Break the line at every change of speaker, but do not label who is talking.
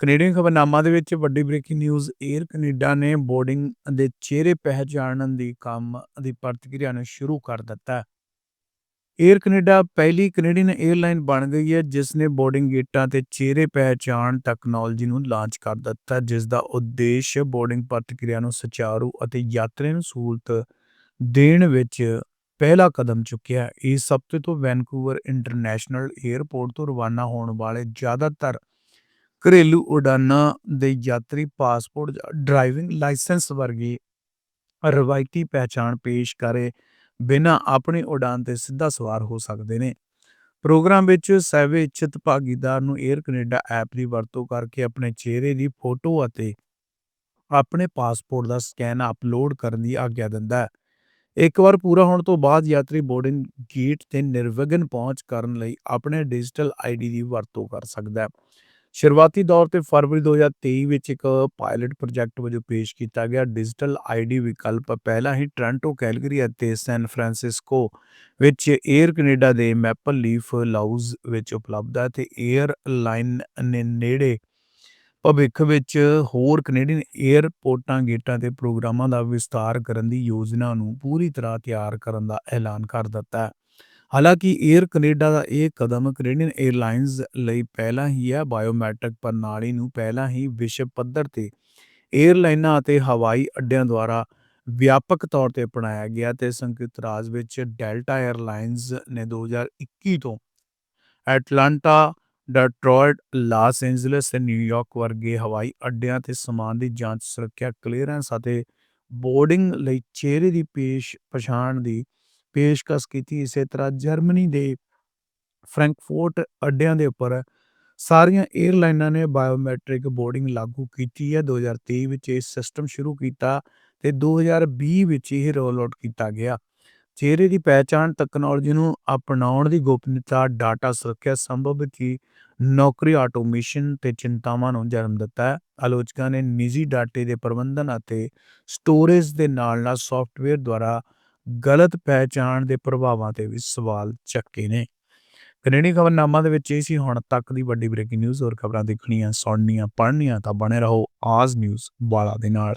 Canadian ਖਬਰਨਾਮਾ ਦੇ ਵਿੱਚ ਵੱਡੀ ਬ੍ਰੇਕਿੰਗ ਨਿਊਜ਼ 에ਅਰ ਕੈਨੇਡਾ ਨੇ ਬੋਰਡਿੰਗ ਦੇ ਚਿਹਰੇ ਪਹਿਚਾਣਨ ਦੀ ਕੰਮ ਦੀ ਪ੍ਰਤੀਕਿਰਿਆ ਨੂੰ ਸ਼ੁਰੂ ਕਰ ਦਿੱਤਾ 에ਅਰ ਕੈਨੇਡਾ ਪਹਿਲੀ ਕੈਨੇਡੀਅਨ 에ਅਰਲਾਈਨ ਬਣ ਗਈ ਹੈ ਜਿਸ ਨੇ ਬੋਰਡਿੰਗ ਗੇਟਾਂ ਤੇ ਚਿਹਰੇ ਪਹਿਚਾਣ ਟੈਕਨੋਲੋਜੀ ਨੂੰ ਲਾਂਚ ਕਰ ਦਿੱਤਾ ਜਿਸ ਦਾ ਉਦੇਸ਼ ਬੋਰਡਿੰਗ ਪ੍ਰਤੀਕਿਰਿਆ ਨੂੰ ਸੁਚਾਰੂ ਅਤੇ ਯਾਤਰੀ ਨੂੰ ਸਹੂਲਤ ਦੇਣ ਵਿੱਚ ਪਹਿਲਾ ਕਦਮ ਚੁੱਕਿਆ ਇਹ ਸਭ ਤੋਂ ਵੈਨਕੂਵਰ ਇੰਟਰਨੈਸ਼ਨਲ 에ਅਰਪੋਰਟ ਤੋਂ ਰਵਾਨਾ ਹੋਣ ਵਾਲੇ ਜ਼ਿਆਦਾਤਰ ਘਰੇਲੂ ਉਡਾਨਾਂ ਦੇ ਯਾਤਰੀ ਪਾਸਪੋਰਟ ਜਾਂ ਡਰਾਈਵਿੰਗ ਲਾਇਸੈਂਸ ਵਰਗੀ ਰਵਾਇਤੀ ਪਹਿਚਾਣ ਪੇਸ਼ ਕਰੇ ਬਿਨਾਂ ਆਪਣੀ ਉਡਾਨ ਤੇ ਸਿੱਧਾ ਸਵਾਰ ਹੋ ਸਕਦੇ ਨੇ। ਪ੍ਰੋਗਰਾਮ ਵਿੱਚ ਸਵੈ ਭਾਗੀਦਾਰ ਨੂੰ 에ਅਰ ਕੈਨੇਡਾ ਐਪ ਦੀ ਵਰਤੋਂ ਕਰਕੇ ਆਪਣੇ ਚਿਹਰੇ ਦੀ ਫੋਟੋ ਅਤੇ ਆਪਣੇ ਪਾਸਪੋਰਟ ਦਾ ਸਕੈਨ ਅਪਲੋਡ ਕਰਨ ਦੀ ਆਗਿਆ ਦਿੰਦਾ ਹੈ। ਇੱਕ ਵਾਰ ਪੂਰਾ ਹੋਣ ਤੋਂ ਬਾਅਦ ਯਾਤਰੀ ਬੋਰਡਿੰਗ ਗੇਟ ਤੇ ਨਿਰਵਿਘਨ ਪਹੁੰਚ ਕਰਨ ਲਈ ਆਪਣੇ ਡਿਜੀਟਲ ਆਈਡੀ ਦੀ ਵਰਤੋਂ ਕਰ ਸਕਦਾ ਹੈ। ਸ਼ੁਰੂਆਤੀ ਦੌਰ ਤੇ ਫਰਵਰੀ 2023 ਵਿੱਚ ਇੱਕ ਪਾਇਲਟ ਪ੍ਰੋਜੈਕਟ ਵਜੋਂ ਪੇਸ਼ ਕੀਤਾ ਗਿਆ। ਡਿਜੀਟਲ ਆਈਡੀ ਵਿਕਲਪ ਪਹਿਲਾਂ ਹੀ ਟ੍ਰਾਂਟੋ, ਕੈਲਗਰੀ ਅਤੇ ਸੈਨ ਫਰਾਂਸਿਸਕੋ ਵਿੱਚ 에ਅਰ ਕੈਨੇਡਾ ਦੇ ਮੈਪਲ ਲੀਫ ਲਾਊਜ਼ ਵਿੱਚ ਉਪਲਬਧ ਹੈ ਤੇ 에ਅਰ ਲਾਈਨ ਨੇ ਨੇੜੇ ਭਵਿੱਖ ਵਿੱਚ ਹੋਰ ਕੈਨੇਡੀਅਨ 에ਅਰਪੋਰਟਾਂ ਗੇਟਾਂ ਤੇ ਪ੍ਰੋਗਰਾਮਾਂ ਦਾ ਵਿਸਤਾਰ ਕਰਨ ਦੀ ਯੋਜਨਾ ਨੂੰ ਪੂਰੀ ਤਰ੍ਹਾਂ ਤਿਆਰ ਕਰਨ ਦਾ ਐਲਾਨ ਕਰ ਦਿੱਤਾ ਹੈ। ਹਾਲਾਂਕਿ 에ਅਰ ਕੈਨੇਡਾ ਦਾ ਇਹ ਕਦਮ ਕੈਨੇਡੀਅਨ 에ਅਰਲਾਈਨਜ਼ ਲਈ ਪਹਿਲਾ ਹੀ ਹੈ ਬਾਇਓਮੈਟ੍ਰਿਕ ਪ੍ਰਣਾਲੀ ਨੂੰ ਪਹਿਲਾਂ ਹੀ ਵਿਸ਼ਵ ਪੱਧਰ ਤੇ 에ਅਰਲਾਈਨਾਂ ਅਤੇ ਹਵਾਈ ਅੱਡਿਆਂ ਦੁਆਰਾ ਵਿਆਪਕ ਤੌਰ ਤੇ ਅਪਣਾਇਆ ਗਿਆ ਤੇ ਸੰਯੁਕਤ ਰਾਜ ਵਿੱਚ ਡੈਲਟਾ 에ਅਰਲਾਈਨਜ਼ ਨੇ 2021 ਤੋਂ ਐਟਲਾਂਟਾ ਡੈਟਰੋਇਟ ਲਾਸ ਐਂਜਲਸ ਤੇ ਨਿਊਯਾਰਕ ਵਰਗੇ ਹਵਾਈ ਅੱਡਿਆਂ ਤੇ ਸਮਾਨ ਦੀ ਜਾਂਚ, ਸੁਰੱਖਿਆ ਕਲੀਅਰੈਂਸ ਅਤੇ ਬੋਰਡਿੰਗ ਲਈ ਚਿਹਰੇ ਦੀ ਪੇਸ਼ ਪਛਾਣ ਦੀ ਪੇਸ਼ਕਸ਼ ਕੀਤੀ, ਇਸੇ ਤਰ੍ਹਾਂ ਜਰਮਨੀ ਦੇ ਫ੍ਰੈਂਕਫਰਟ ਅੱਡਿਆਂ ਦੇ ਉੱਪਰ ਸਾਰੀਆਂ 에ਅਰਲਾਈਨਾਂ ਨੇ ਬਾਇਓਮੈਟ੍ਰਿਕ ਬੋਰਡਿੰਗ ਲਾਗੂ ਕੀਤੀ ਹੈ। 2023 ਵਿੱਚ ਇਹ ਸਿਸਟਮ ਸ਼ੁਰੂ ਕੀਤਾ ਤੇ 2020 ਵਿੱਚ ਇਹ ਰੋਲ ਆਊਟ ਕੀਤਾ ਗਿਆ। ਚਿਹਰੇ ਦੀ ਪਹਿਚਾਣ ਤਕਨਾਲੋਜੀ ਨੂੰ ਅਪਣਾਉਣ ਦੀ ਗੋਪਨੀਯਤਾ, ਡਾਟਾ ਸੁਰੱਖਿਆ ਸੰਭਵ ਦੀ ਨੌਕਰੀ ਆਟੋਮੇਸ਼ਨ ਤੇ ਚਿੰਤਾਵਾਂ ਨੂੰ ਜਨਮ ਦਿੱਤਾ ਹੈ। ਆਲੋਚਕਾਂ ਨੇ ਨਿੱਜੀ ਡਾਟੇ ਦੇ ਪ੍ਰਬੰਧਨ ਅਤੇ ਸਟੋਰੇਜ ਦੇ ਨਾਲ ਨਾਲ ਸੌਫਟਵੇਅਰ ਦੁਆਰਾ ਗਲਤ ਪਹਿਚਾਣ ਦੇ ਪ੍ਰਭਾਵਾਂ ਤੇ ਵੀ ਸਵਾਲ ਚੱਕੇ ਨੇ। ਕੈਨੇਡੀ ਖਬਰਨਾਮਾ ਦੇ ਵਿੱਚ ਇਹ ਸੀ, ਹੁਣ ਤੱਕ ਦੀ ਵੱਡੀ ਬ੍ਰੇਕਿੰਗ ਨਿਊਜ਼ ਹੋਰ ਖਬਰਾਂ ਦੇਖਣੀਆਂ, ਸੁਣਨੀਆਂ, ਪੜ੍ਹਨੀਆਂ, ਤਾਂ ਬਣੇ ਰਹੋ ਆਜ਼ ਨਿਊਜ਼ ਵਾਲਾ ਦੇ ਨਾਲ।